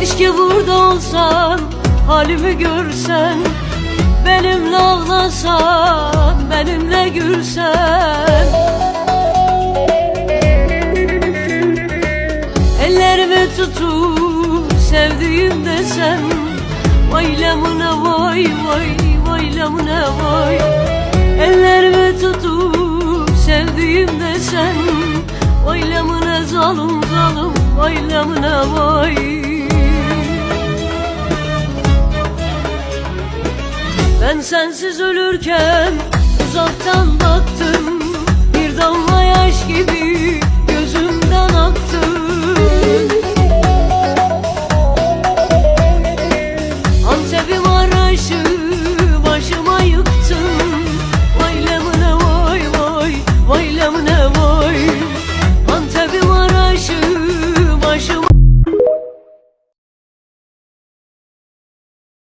Keşke burada olsan halimi görsen. Benimle ağlasan benimle gülsen. Ellerimi tutup sevdiğim desen Vaylamına vay vay vaylamına vay. Ellerimi tutup sevdiğim desen Vaylamına zalim zalim vaylamına vay Ben sensiz ölürken uzaktan baktım Bir damla yaş gibi